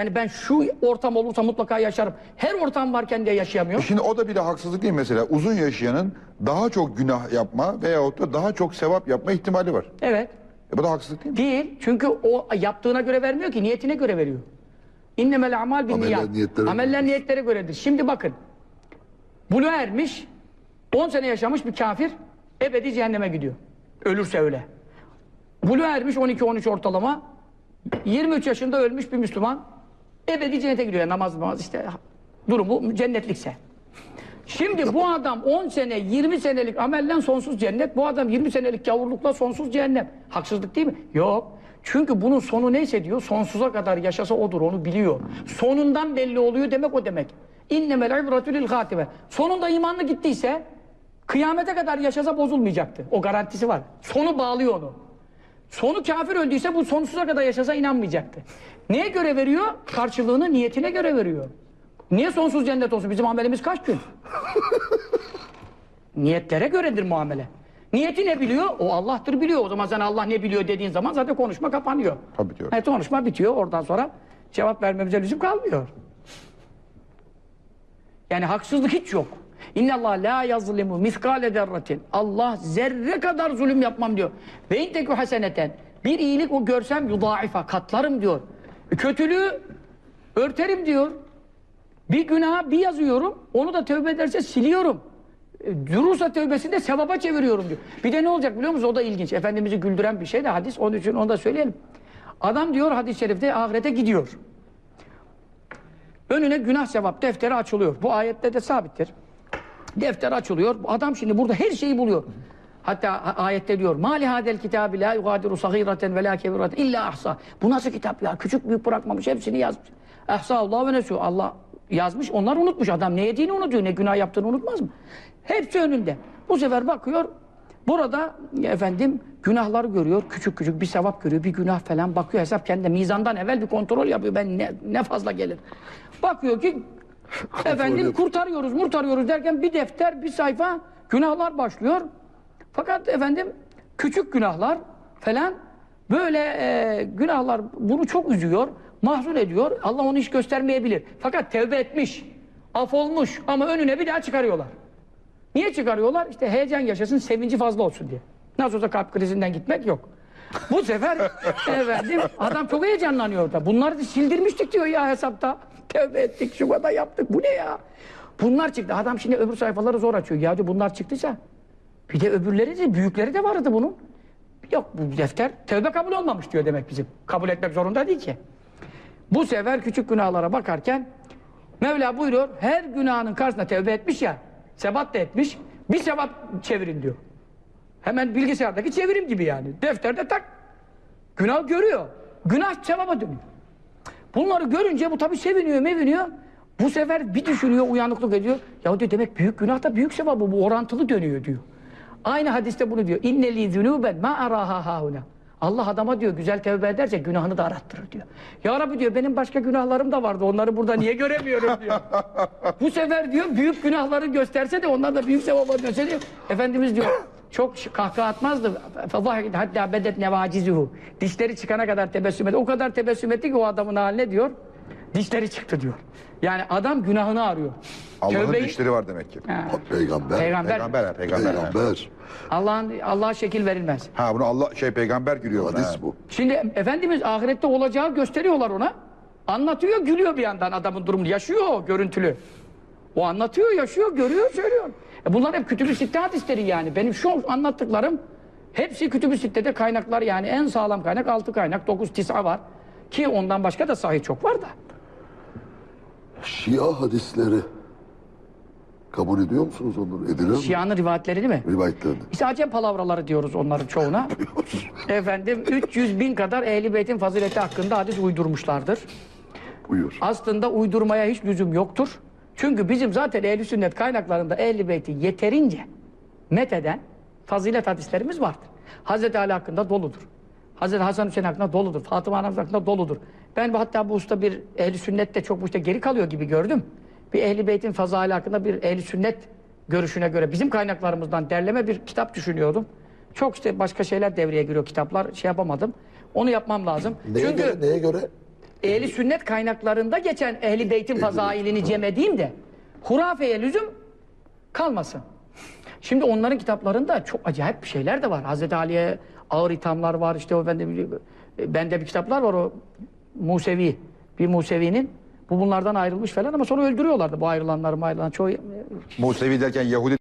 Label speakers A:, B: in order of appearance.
A: Yani ben şu ortam olursa mutlaka yaşarım. Her ortam varken de yaşayamıyorum.
B: Şimdi o da bir de haksızlık değil mesela. Uzun yaşayanın daha çok günah yapma veyahut da daha çok sevap yapma ihtimali var.
A: Evet.
B: E bu da haksızlık değil mi?
A: Değil. Çünkü o yaptığına göre vermiyor ki. Niyetine göre veriyor. İnnemel amal bin
C: Ameller
A: niyat.
C: niyetlere
A: Ameller niyetlere göredir. Şimdi bakın. Buluğa ermiş, 10 sene yaşamış bir kafir ebedi cehenneme gidiyor. Ölürse öyle. Buluğa ermiş 12-13 ortalama. 23 yaşında ölmüş bir Müslüman ebedi cennete gidiyor. Yani namaz namaz işte durumu cennetlikse. Şimdi bu adam 10 sene 20 senelik amellen sonsuz cennet. Bu adam 20 senelik gavurlukla sonsuz cehennem. Haksızlık değil mi? Yok. Çünkü bunun sonu neyse diyor sonsuza kadar yaşasa odur onu biliyor. Sonundan belli oluyor demek o demek. İnnemel ibretü lil hatime. Sonunda imanlı gittiyse kıyamete kadar yaşasa bozulmayacaktı. O garantisi var. Sonu bağlıyor onu. Sonu kafir öldüyse bu sonsuza kadar yaşasa inanmayacaktı. Neye göre veriyor? Karşılığını niyetine göre veriyor. Niye sonsuz cennet olsun? Bizim amelimiz kaç gün? Niyetlere göredir muamele. Niyeti ne biliyor? O Allah'tır biliyor. O zaman sen Allah ne biliyor dediğin zaman zaten konuşma kapanıyor.
B: Tabii diyor.
A: Evet konuşma bitiyor. Oradan sonra cevap vermemize lüzum kalmıyor. Yani haksızlık hiç yok. İnne Allah la yazlimu miskale derratin. Allah zerre kadar zulüm yapmam diyor. Ve inteku haseneten. Bir iyilik o görsem yudaifa katlarım diyor. Kötülüğü örterim diyor. Bir günaha bir yazıyorum. Onu da tövbe ederse siliyorum. E, Durursa tövbesini de sevaba çeviriyorum diyor. Bir de ne olacak biliyor musunuz? O da ilginç. Efendimiz'i güldüren bir şey de hadis. Onun için onu da söyleyelim. Adam diyor hadis-i şerifte ahirete gidiyor. Önüne günah sevap defteri açılıyor. Bu ayette de sabittir. Defter açılıyor. Adam şimdi burada her şeyi buluyor. Hatta ayette diyor mali hadel kitabı la yugadiru sagiraten ve la kebiraten illa ahsa. Bu nasıl kitap ya? Küçük büyük bırakmamış. Hepsini yazmış. Ahsa Allah ve nesu. Allah yazmış. Onlar unutmuş. Adam ne yediğini unutuyor. Ne günah yaptığını unutmaz mı? Hepsi önünde. Bu sefer bakıyor. Burada efendim günahları görüyor. Küçük küçük bir sevap görüyor. Bir günah falan bakıyor. Hesap kendi mizandan evvel bir kontrol yapıyor. Ben ne, ne fazla gelir. Bakıyor ki efendim kurtarıyoruz, murtarıyoruz derken bir defter, bir sayfa günahlar başlıyor. Fakat efendim küçük günahlar falan böyle e, günahlar bunu çok üzüyor, mahzun ediyor. Allah onu hiç göstermeyebilir. Fakat tevbe etmiş, af olmuş ama önüne bir daha çıkarıyorlar. Niye çıkarıyorlar? İşte heyecan yaşasın, sevinci fazla olsun diye. Nasıl olsa kalp krizinden gitmek yok. Bu sefer efendim adam çok heyecanlanıyor da. Bunları sildirmiştik diyor ya hesapta. Tevbe ettik, şu kadar yaptık. Bu ne ya? Bunlar çıktı. Adam şimdi öbür sayfaları zor açıyor. Ya diyor bunlar çıktıysa bir de öbürleri de büyükleri de vardı bunun. Yok bu defter tevbe kabul olmamış diyor demek bizim. Kabul etmek zorunda değil ki. Bu sefer küçük günahlara bakarken Mevla buyuruyor her günahının karşısında tevbe etmiş ya sebat da etmiş bir sebat çevirin diyor. Hemen bilgisayardaki çevirim gibi yani. Defterde tak günah görüyor. Günah sevaba dönüyor. Bunları görünce bu tabii seviniyor meviniyor. Bu sefer bir düşünüyor uyanıklık ediyor. Ya diyor demek büyük günah da büyük sevabı bu orantılı dönüyor diyor. Aynı hadiste bunu diyor. İnneli zunuben ma araha hauna. Allah adama diyor güzel tevbe ederse günahını da arattırır diyor. Ya Rabbi diyor benim başka günahlarım da vardı. Onları burada niye göremiyorum diyor. Bu sefer diyor büyük günahları gösterse de onlar da büyük sevaba dönse diyor. Efendimiz diyor çok kahkaha atmazdı. Hatta bedet nevacizuhu. Dişleri çıkana kadar tebessüm etti. O kadar tebessüm etti ki o adamın haline diyor. Dişleri çıktı diyor. Yani adam günahını arıyor.
B: Allah'ın
A: Tövbeyi-
B: dişleri var demek ki.
A: Ha,
C: Peygamber.
A: Peygamber.
B: Peygamber, peygamber.
C: Peygamber.
A: Allah'ın Allah'a şekil verilmez.
B: Ha bunu Allah şey peygamber gülüyor.
C: Hadis
B: ha.
C: bu.
A: Şimdi Efendimiz ahirette olacağı gösteriyorlar ona. Anlatıyor, gülüyor bir yandan adamın durumunu. Yaşıyor o görüntülü. O anlatıyor, yaşıyor, görüyor, söylüyor. E bunlar hep kütüb-i sitte hadisleri yani. Benim şu anlattıklarım hepsi kütüb-i sittede kaynaklar yani. En sağlam kaynak altı kaynak, dokuz tisa var. Ki ondan başka da sahih çok var da.
C: Şia hadisleri kabul ediyor musunuz onları? Edilir mi?
A: Şia'nın rivayetleri değil mi?
C: Rivayetlerini.
A: İşte acem palavraları diyoruz onların çoğuna. Efendim 300 bin kadar Ehl-i Beyt'in fazileti hakkında hadis uydurmuşlardır.
C: Buyur.
A: Aslında uydurmaya hiç lüzum yoktur. Çünkü bizim zaten ehl sünnet kaynaklarında ehl beyti yeterince metheden fazilet hadislerimiz vardır. Hazreti Ali hakkında doludur. Hazreti Hasan Hüseyin hakkında doludur. Fatıma Anamız hakkında doludur. Ben bu hatta bu usta bir ehl sünnette çok bu işte geri kalıyor gibi gördüm. Bir ehl beytin fazali hakkında bir ehl sünnet görüşüne göre bizim kaynaklarımızdan derleme bir kitap düşünüyordum. Çok işte başka şeyler devreye giriyor kitaplar şey yapamadım. Onu yapmam lazım.
C: Neye
A: Çünkü
C: göre? Neye göre?
A: Ehli sünnet kaynaklarında geçen ehli beytin fazailini cem edeyim de hurafeye lüzum kalmasın. Şimdi onların kitaplarında çok acayip bir şeyler de var. Hazreti Ali'ye ağır ithamlar var. İşte o bende bende bir kitaplar var o Musevi. Bir Musevi'nin bu bunlardan ayrılmış falan ama sonra öldürüyorlardı bu ayrılanları ayrılan çoğu
B: Musevi derken Yahudi